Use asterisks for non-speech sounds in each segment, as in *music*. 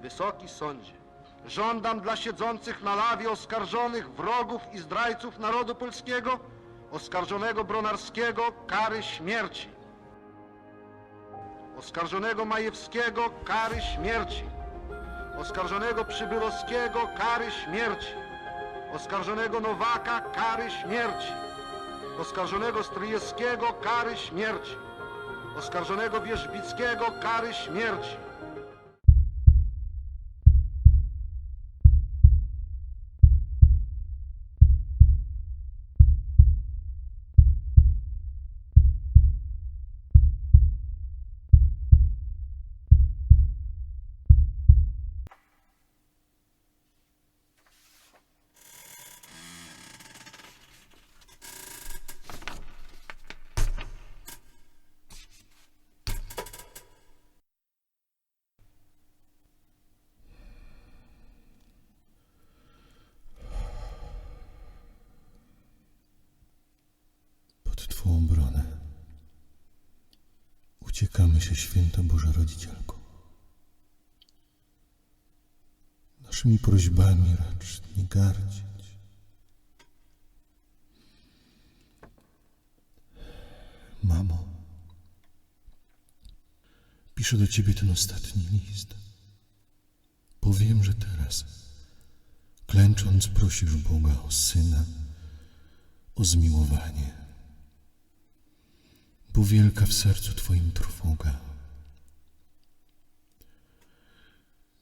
Wysoki sądzie, żądam dla siedzących na lawie oskarżonych wrogów i zdrajców narodu polskiego, oskarżonego Bronarskiego kary śmierci, oskarżonego Majewskiego kary śmierci, oskarżonego Przybylowskiego kary śmierci, oskarżonego Nowaka kary śmierci, oskarżonego Stryjewskiego kary śmierci, oskarżonego Wierzbickiego kary śmierci. Pod Twą obronę uciekamy się, święta Boża Rodzicielko. Naszymi prośbami racz nie gardzić. Mamo, piszę do Ciebie ten ostatni list. Powiem, że teraz, klęcząc, prosisz Boga o syna, o zmiłowanie bo wielka w sercu Twoim trwoga.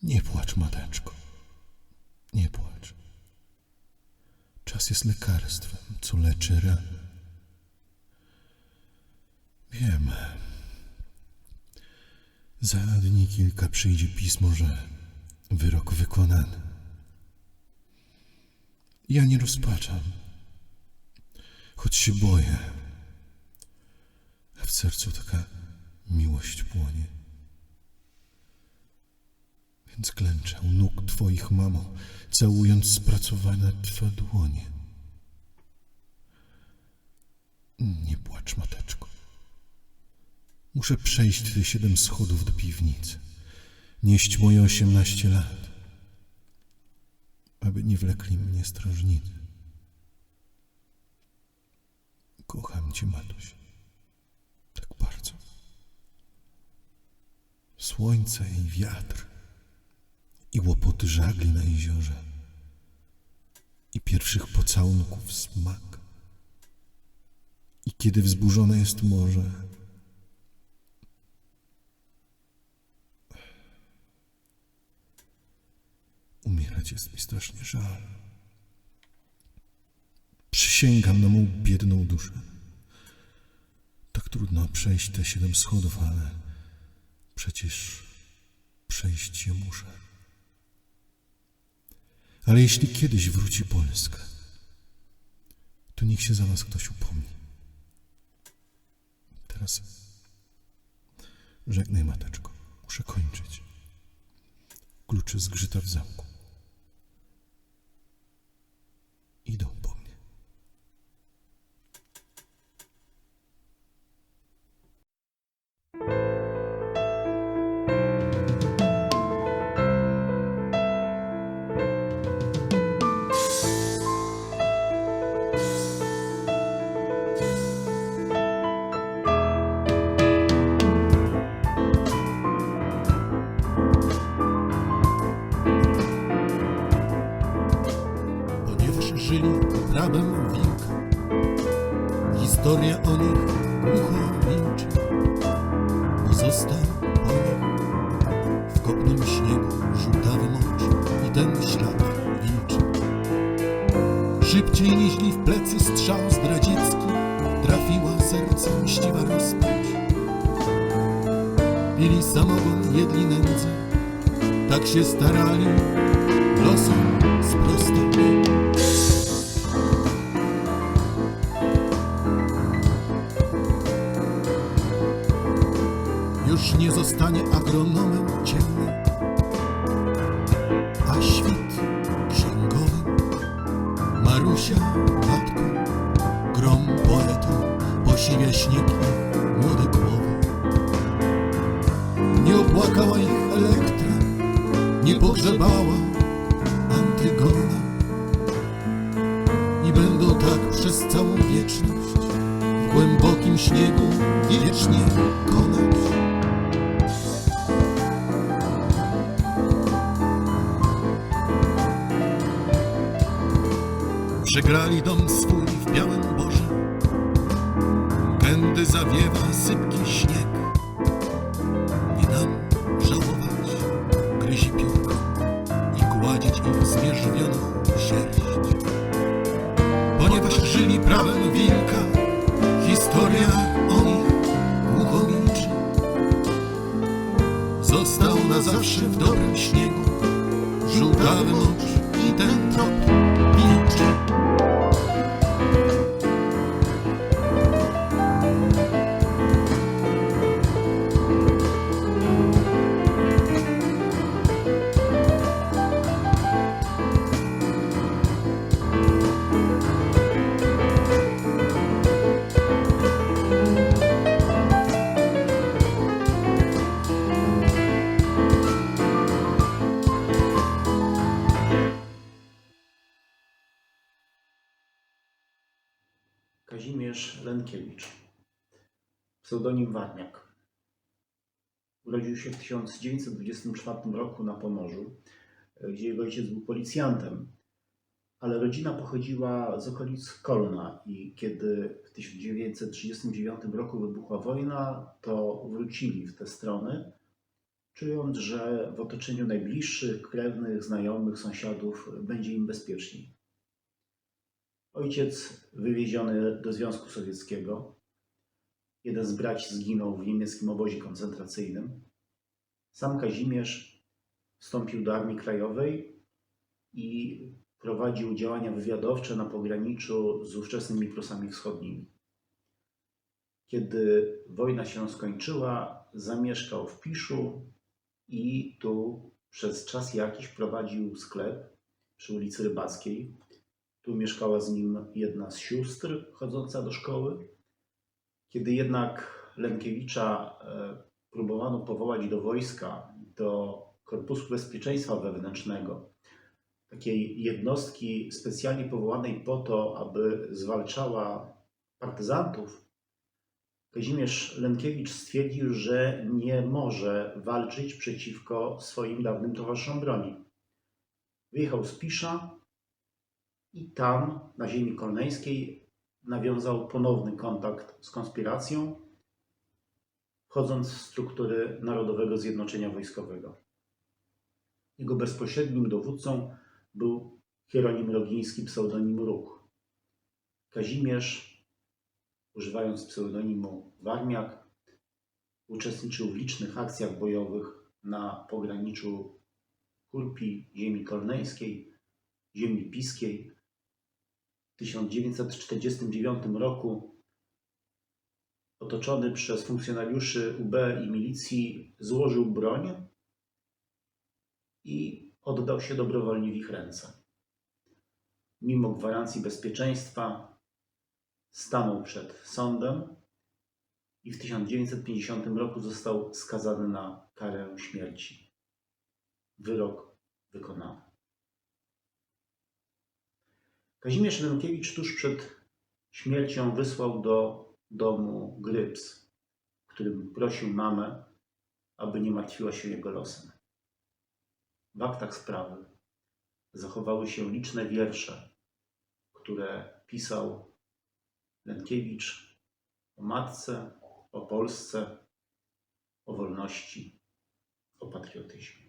Nie płacz, mateczko, nie płacz. Czas jest lekarstwem, co leczy rany. Wiem. Za dni kilka przyjdzie pismo, że wyrok wykonany. Ja nie rozpaczam, choć się boję w sercu taka miłość płonie. Więc klęczę u nóg Twoich, mamo, całując spracowane Twe dłonie. Nie płacz, mateczko. Muszę przejść te siedem schodów do piwnicy, nieść moje osiemnaście lat, aby nie wlekli mnie strażnicy. Kocham Cię, matuś Słońce i wiatr, i łopoty żagli na jeziorze, i pierwszych pocałunków smak. I kiedy wzburzone jest morze, umierać jest mi strasznie żal. Przysięgam na mą biedną duszę. Tak trudno przejść te siedem schodów, ale przecież przejść je muszę. Ale jeśli kiedyś wróci Polska, to niech się za was ktoś upomni. Teraz żegnaj, mateczko. Muszę kończyć. Kluczy zgrzyta w zamku. Idą już Przegrali dom swój w białym borze, kędy zawiewa sypki śnieg. Nie nam żałować, gryzi piłkę i gładzić ich zmierzwioną sierść. Ponieważ żyli prawem wilka, historia o nich głucho. Został na zawsze w dobrym śniegu, żółtawy mąż pseudonim Warniak. Urodził się w 1924 roku na Pomorzu, gdzie jego ojciec był policjantem, ale rodzina pochodziła z okolic Kolna i kiedy w 1939 roku wybuchła wojna, to wrócili w te strony, czując, że w otoczeniu najbliższych, krewnych, znajomych, sąsiadów będzie im bezpieczniej. Ojciec wywieziony do Związku Sowieckiego. Jeden z braci zginął w niemieckim obozie koncentracyjnym. Sam Kazimierz wstąpił do Armii Krajowej i prowadził działania wywiadowcze na pograniczu z ówczesnymi Prusami Wschodnimi. Kiedy wojna się skończyła, zamieszkał w Piszu i tu przez czas jakiś prowadził sklep przy ulicy Rybackiej. Tu mieszkała z nim jedna z sióstr chodząca do szkoły. Kiedy jednak Lenkiewicza e, próbowano powołać do wojska, do Korpusu Bezpieczeństwa Wewnętrznego, takiej jednostki specjalnie powołanej po to, aby zwalczała partyzantów, Kazimierz Lenkiewicz stwierdził, że nie może walczyć przeciwko swoim dawnym towarzyszom broni. Wyjechał z Pisza, i tam, na ziemi kolneńskiej, nawiązał ponowny kontakt z konspiracją, wchodząc w struktury Narodowego Zjednoczenia Wojskowego. Jego bezpośrednim dowódcą był Hieronim Rogiński, pseudonim Róg. Kazimierz, używając pseudonimu Warmiak, uczestniczył w licznych akcjach bojowych na pograniczu Kurpi, ziemi kolneńskiej, ziemi piskiej, 1949 roku, otoczony przez funkcjonariuszy UB i milicji, złożył broń i oddał się dobrowolnie w ich ręce. Mimo gwarancji bezpieczeństwa, stanął przed sądem i w 1950 roku został skazany na karę śmierci. Wyrok wykonany. Kazimierz Lenkiewicz tuż przed śmiercią wysłał do domu Gryps, w którym prosił mamę, aby nie martwiła się jego losem. W aktach sprawy zachowały się liczne wiersze, które pisał Lenkiewicz o matce, o Polsce, o wolności, o patriotyzmie.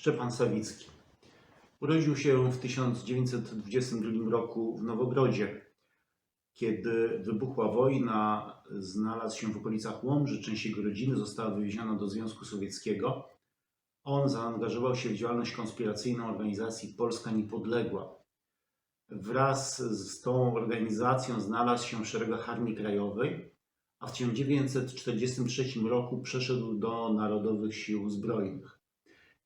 Szczepan Sawicki. Urodził się w 1922 roku w Nowogrodzie. Kiedy wybuchła wojna, znalazł się w okolicach Łomży. Część jego rodziny została wywieziona do Związku Sowieckiego. On zaangażował się w działalność konspiracyjną organizacji Polska Niepodległa. Wraz z tą organizacją znalazł się w szeregach Armii Krajowej, a w 1943 roku przeszedł do Narodowych Sił Zbrojnych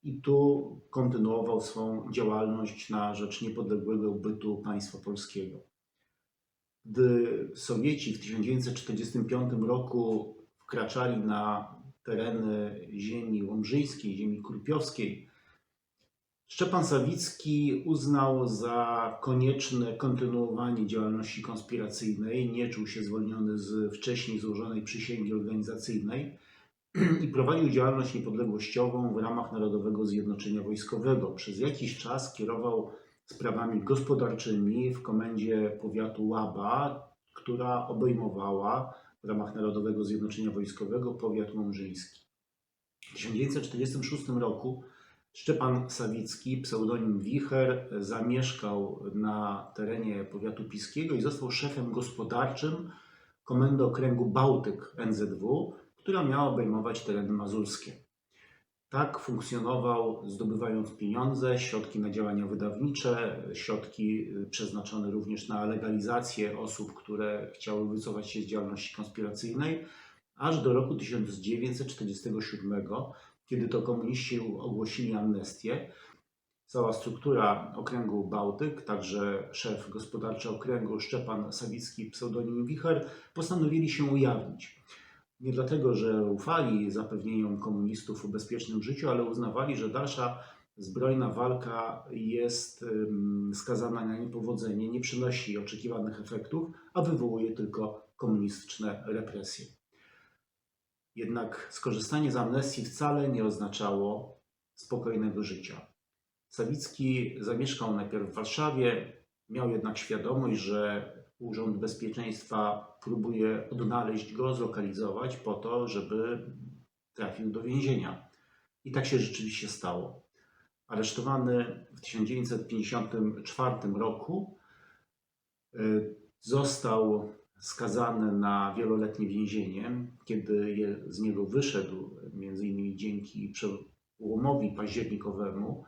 i tu kontynuował swą działalność na rzecz niepodległego bytu państwa polskiego. Gdy Sowieci w 1945 roku wkraczali na tereny ziemi łomżyńskiej, ziemi kurpiowskiej, Szczepan Sawicki uznał za konieczne kontynuowanie działalności konspiracyjnej, nie czuł się zwolniony z wcześniej złożonej przysięgi organizacyjnej *clears throat* i prowadził działalność niepodległościową w ramach Narodowego Zjednoczenia Wojskowego. Przez jakiś czas kierował sprawami gospodarczymi w komendzie powiatu Łaba, która obejmowała w ramach Narodowego Zjednoczenia Wojskowego powiat łomżyński. W 1946 roku Szczepan Sawicki, pseudonim Wicher, zamieszkał na terenie powiatu piskiego i został szefem gospodarczym Komendy Okręgu Bałtyk NZW, która miała obejmować tereny mazurskie. Tak funkcjonował, zdobywając pieniądze, środki na działania wydawnicze, środki przeznaczone również na legalizację osób, które chciały wycofać się z działalności konspiracyjnej, aż do roku 1947, kiedy to komuniści ogłosili amnestię. Cała struktura okręgu Bałtyk, także szef gospodarczy okręgu Szczepan Sawicki, pseudonim Wicher, postanowili się ujawnić. Nie dlatego, że ufali zapewnieniom komunistów o bezpiecznym życiu, ale uznawali, że dalsza zbrojna walka jest skazana na niepowodzenie, nie przynosi oczekiwanych efektów, a wywołuje tylko komunistyczne represje. Jednak skorzystanie z amnestii wcale nie oznaczało spokojnego życia. Sawicki zamieszkał najpierw w Warszawie, miał jednak świadomość, że Urząd Bezpieczeństwa próbuje odnaleźć go, zlokalizować po to, żeby trafił do więzienia. I tak się rzeczywiście stało. Aresztowany w 1954 roku y, został skazany na wieloletnie więzienie. Kiedy z niego wyszedł, między innymi dzięki przełomowi październikowemu,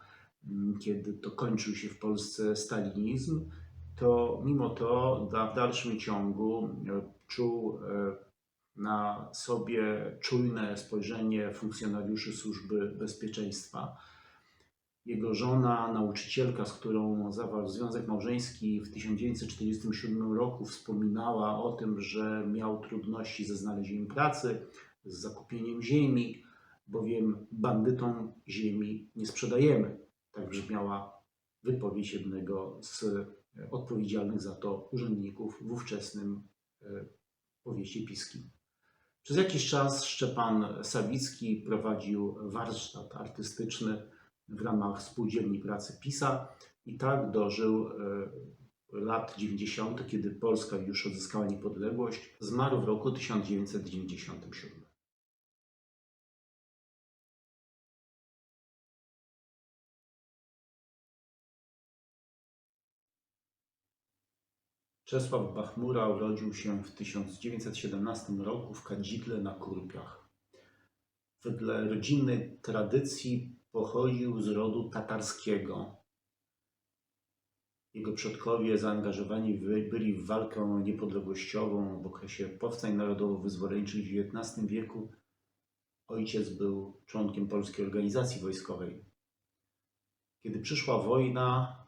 kiedy to kończył się w Polsce stalinizm, to mimo to w dalszym ciągu e, czuł e, na sobie czujne spojrzenie funkcjonariuszy służby bezpieczeństwa. Jego żona, nauczycielka, z którą zawarł związek małżeński w 1947 roku, wspominała o tym, że miał trudności ze znalezieniem pracy, z zakupieniem ziemi, bowiem bandytom ziemi nie sprzedajemy. Tak brzmiała wypowiedź jednego z odpowiedzialnych za to urzędników w ówczesnym e, powieście piskim. Przez jakiś czas Szczepan Sawicki prowadził warsztat artystyczny w ramach Spółdzielni Pracy PISA i tak dożył e, lat 90., kiedy Polska już odzyskała niepodległość. Zmarł w roku 1997. Czesław Bachmura urodził się w 1917 roku w Kadzidle na Kurpiach. Wedle rodzinnej tradycji pochodził z rodu tatarskiego. Jego przodkowie zaangażowani byli w walkę niepodległościową w okresie powstań narodowo-wyzwoleńczych w XIX wieku. Ojciec był członkiem Polskiej Organizacji Wojskowej. Kiedy przyszła wojna,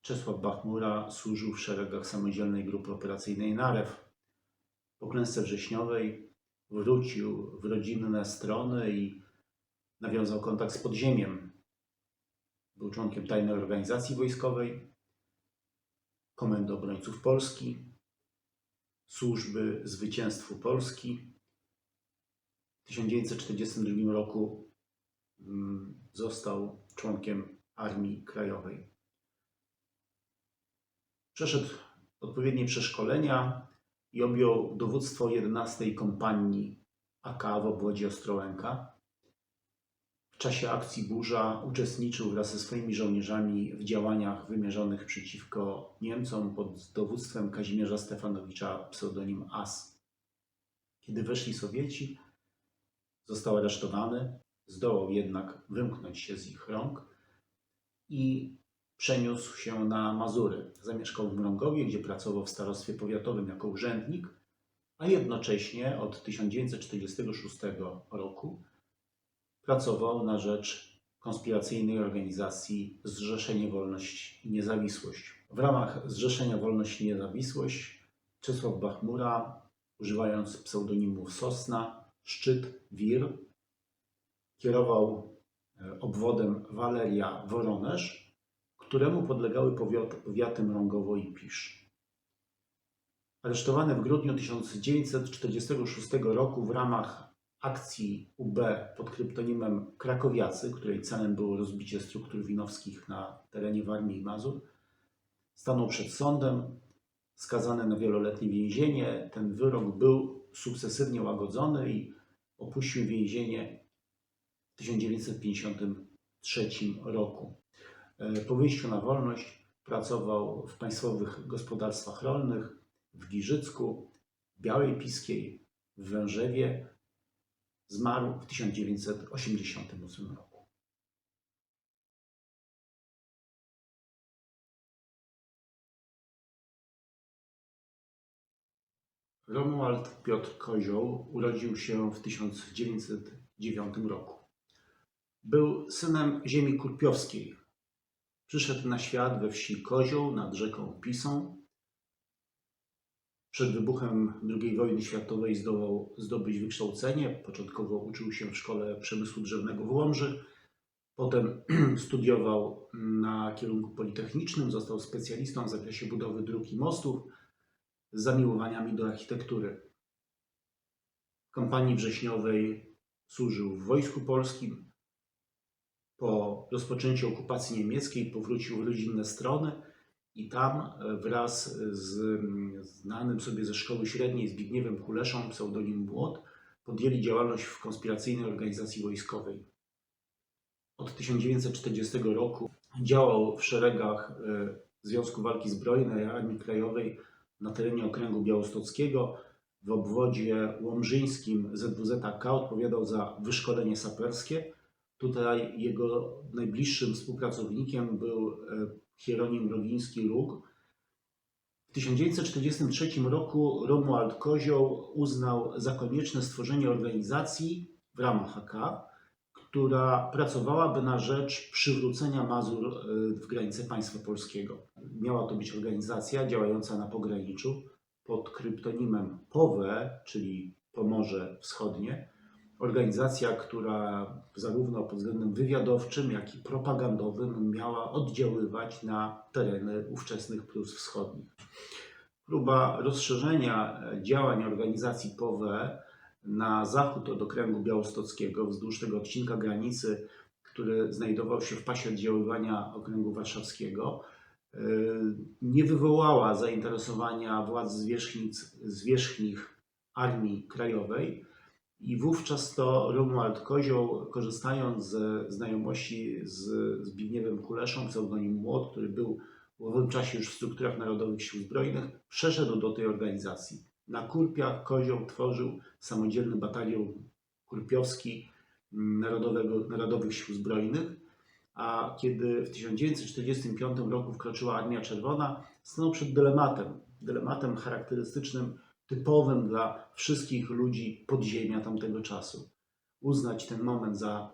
Czesław Bachmura służył w szeregach samodzielnej grupy operacyjnej Narew. Po klęsce wrześniowej wrócił w rodzinne strony i nawiązał kontakt z podziemiem. Był członkiem tajnej organizacji wojskowej, Komendy Obrońców Polski, Służby Zwycięstwu Polski. W 1942 roku mm, został członkiem Armii Krajowej. Przeszedł odpowiednie przeszkolenia i objął dowództwo 11 kompanii AK w obwodzie Ostrołęka. W czasie akcji Burza uczestniczył wraz ze swoimi żołnierzami w działaniach wymierzonych przeciwko Niemcom pod dowództwem Kazimierza Stefanowicza pseudonim As. Kiedy weszli Sowieci, został aresztowany, zdołał jednak wymknąć się z ich rąk i przeniósł się na Mazury. Zamieszkał w Mrągowie, gdzie pracował w starostwie powiatowym jako urzędnik, a jednocześnie od 1946 roku pracował na rzecz konspiracyjnej organizacji Zrzeszenie Wolność i Niezawisłość. W ramach Zrzeszenia Wolność i Niezawisłość Czesław Bachmura, używając pseudonimów Sosna, Szczyt, Wir, kierował e, obwodem Waleria Woronesz, któremu podlegały powiat, powiaty Mrągowo i Pisz. Aresztowany w grudniu 1946 roku w ramach akcji UB pod kryptonimem Krakowiacy, której celem było rozbicie struktur winowskich na terenie Warmii i Mazur, stanął przed sądem, skazany na wieloletnie więzienie. Ten wyrok był sukcesywnie łagodzony i opuścił więzienie w 1953 roku. E, Po wyjściu na wolność pracował w państwowych gospodarstwach rolnych w Giżycku, Białej Piskiej, w Wężewie. Zmarł w 1988 roku. Romuald Piotr Kozioł urodził się w 1909 roku. Był synem ziemi kurpiowskiej. Przyszedł na świat we wsi Kozioł nad rzeką Pisą. Przed wybuchem II wojny światowej zdołał zdobyć wykształcenie. Początkowo uczył się w Szkole Przemysłu Drzewnego w Łomży. Potem *clears throat* studiował na kierunku politechnicznym, został specjalistą w zakresie budowy dróg i mostów z zamiłowaniami do architektury. W kampanii wrześniowej służył w Wojsku Polskim. Po rozpoczęciu okupacji niemieckiej powrócił w rodzinne strony i tam e, wraz z mm, znanym sobie ze szkoły średniej Zbigniewem Kuleszą, pseudonim Młot, podjęli działalność w konspiracyjnej organizacji wojskowej. Od 1940 roku działał w szeregach e, Związku Walki Zbrojnej Armii Krajowej na terenie okręgu białostockiego. W obwodzie łomżyńskim ZWZK odpowiadał za wyszkolenie saperskie. Tutaj jego najbliższym współpracownikiem był e, Hieronim Rogiński-Lug. W 1943 roku Romuald Kozioł uznał za konieczne stworzenie organizacji w ramach AK, która pracowałaby na rzecz przywrócenia Mazur e, w granice państwa polskiego. Miała to być organizacja działająca na pograniczu pod kryptonimem POWE, czyli Pomorze Wschodnie. Organizacja, która zarówno pod względem wywiadowczym, jak i propagandowym miała oddziaływać na tereny ówczesnych Prus Wschodnich. Próba rozszerzenia działań organizacji POWE na zachód od okręgu białostockiego, wzdłuż tego odcinka granicy, który znajdował się w pasie oddziaływania okręgu warszawskiego, e, nie wywołała zainteresowania władz zwierzchnic, zwierzchnich Armii Krajowej i wówczas to Romuald Kozioł, korzystając ze znajomości z Zbigniewem Kuleszą, pseudonim Młot, który był w owym czasie już w strukturach Narodowych Sił Zbrojnych, przeszedł do tej organizacji. Na Kurpiach Kozioł tworzył samodzielny batalion kurpiowski mm, Narodowego, Narodowych Sił Zbrojnych, a kiedy w 1945 roku wkroczyła Armia Czerwona, stanął przed dylematem, dylematem charakterystycznym, typowym dla wszystkich ludzi podziemia tamtego czasu. Uznać ten moment za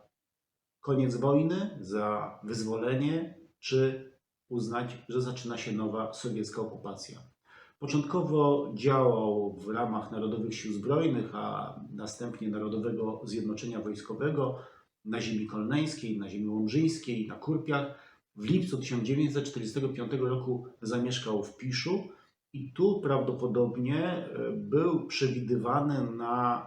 koniec wojny, za wyzwolenie, czy uznać, że zaczyna się nowa sowiecka okupacja. Początkowo działał w ramach Narodowych Sił Zbrojnych, a następnie Narodowego Zjednoczenia Wojskowego na ziemi kolneńskiej, na ziemi łomżyńskiej, na Kurpiach. W lipcu 1945 roku zamieszkał w Piszu i tu prawdopodobnie e, był przewidywany na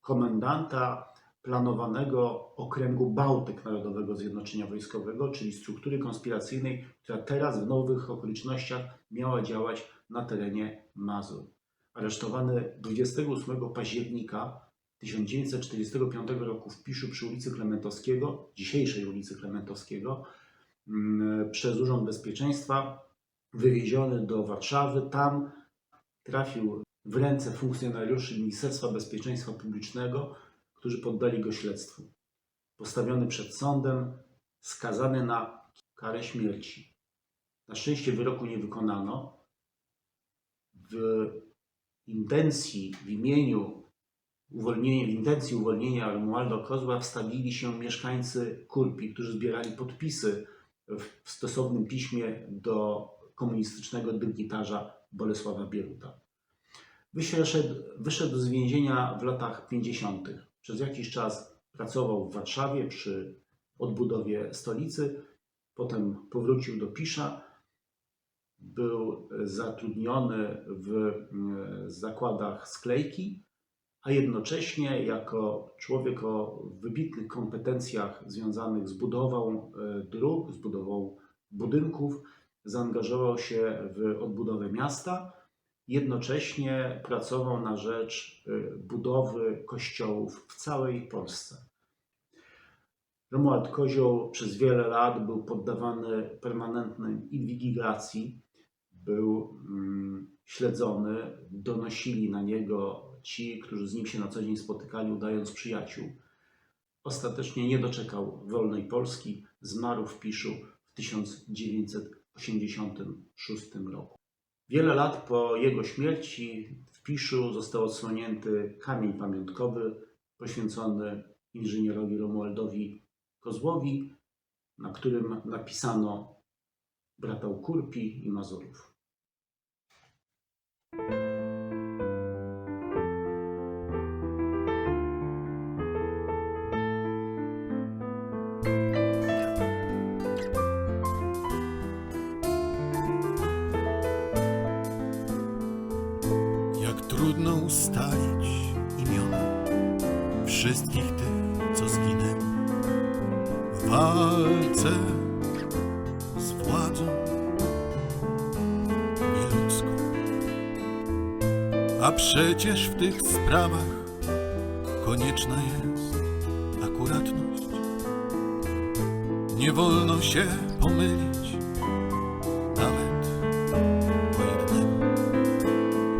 komendanta planowanego okręgu Bałtyk Narodowego Zjednoczenia Wojskowego, czyli struktury konspiracyjnej, która teraz w nowych okolicznościach miała działać na terenie Mazur. Aresztowany 28 października 1945 roku w Piszu przy ulicy Klementowskiego, dzisiejszej ulicy Klementowskiego, mm, przez Urząd Bezpieczeństwa, wywieziony do Warszawy. Tam trafił w ręce funkcjonariuszy Ministerstwa Bezpieczeństwa Publicznego, którzy poddali go śledztwu. Postawiony przed sądem, skazany na karę śmierci. Na szczęście wyroku nie wykonano. W intencji, w imieniu uwolnienia, w intencji uwolnienia Romualda Kozła wstawili się mieszkańcy Kurpi, którzy zbierali podpisy w stosownym piśmie do komunistycznego dygnitarza Bolesława Bieruta. Wyszedł, wyszedł z więzienia w latach 50. Przez jakiś czas pracował w Warszawie przy odbudowie stolicy, potem powrócił do Pisza, był zatrudniony w e, zakładach sklejki, a jednocześnie jako człowiek o wybitnych kompetencjach związanych z budową e, dróg, z budową budynków, zaangażował się w odbudowę miasta. Jednocześnie pracował na rzecz e, budowy kościołów w całej Polsce. Romuald Kozioł przez wiele lat był poddawany permanentnej inwigilacji, był mm, śledzony, donosili na niego ci, którzy z nim się na co dzień spotykali, udając przyjaciół. Ostatecznie nie doczekał wolnej Polski, zmarł w Piszu w 1986 roku. Wiele lat po jego śmierci w Piszu został odsłonięty kamień pamiątkowy poświęcony inżynierowi Romualdowi Kozłowi, na którym napisano bratał Kurpi i Mazurów. Wszystkich tych, co zginęli w walce z władzą nieludzką. A przecież w tych sprawach konieczna jest akuratność. Nie wolno się pomylić, nawet po jednego.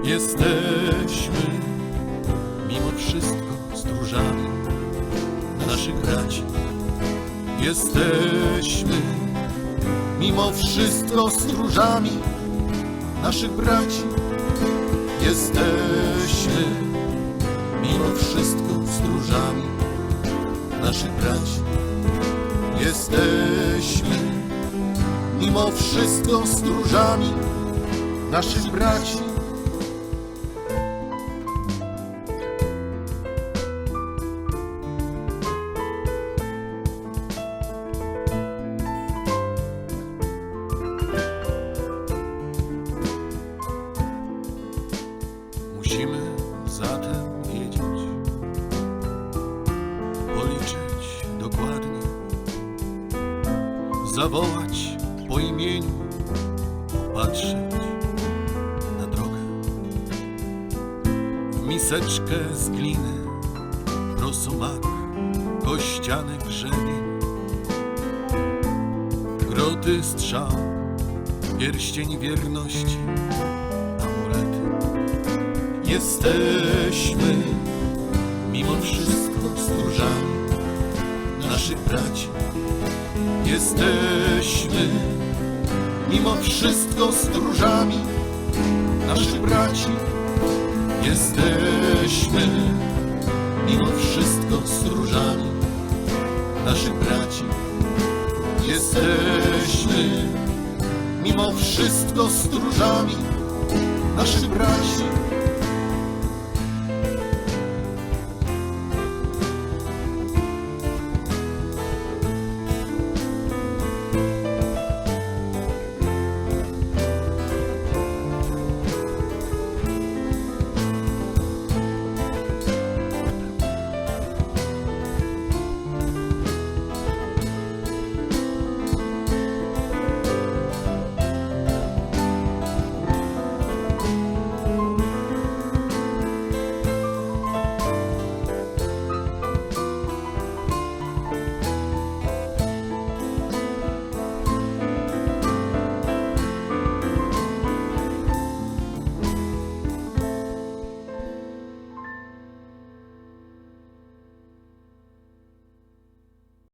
Jesteśmy Jesteśmy mimo wszystko stróżami naszych braci. Jesteśmy mimo wszystko stróżami naszych braci. Jesteśmy mimo wszystko stróżami naszych braci. Kościany grzebień, groty strzał, pierścień wierności, amulety. Jesteśmy mimo wszystko stróżami naszych braci. Jesteśmy mimo wszystko stróżami naszych braci. Jesteśmy mimo wszystko stróżami naszych braci. Jesteśmy mimo wszystko stróżami naszych braci.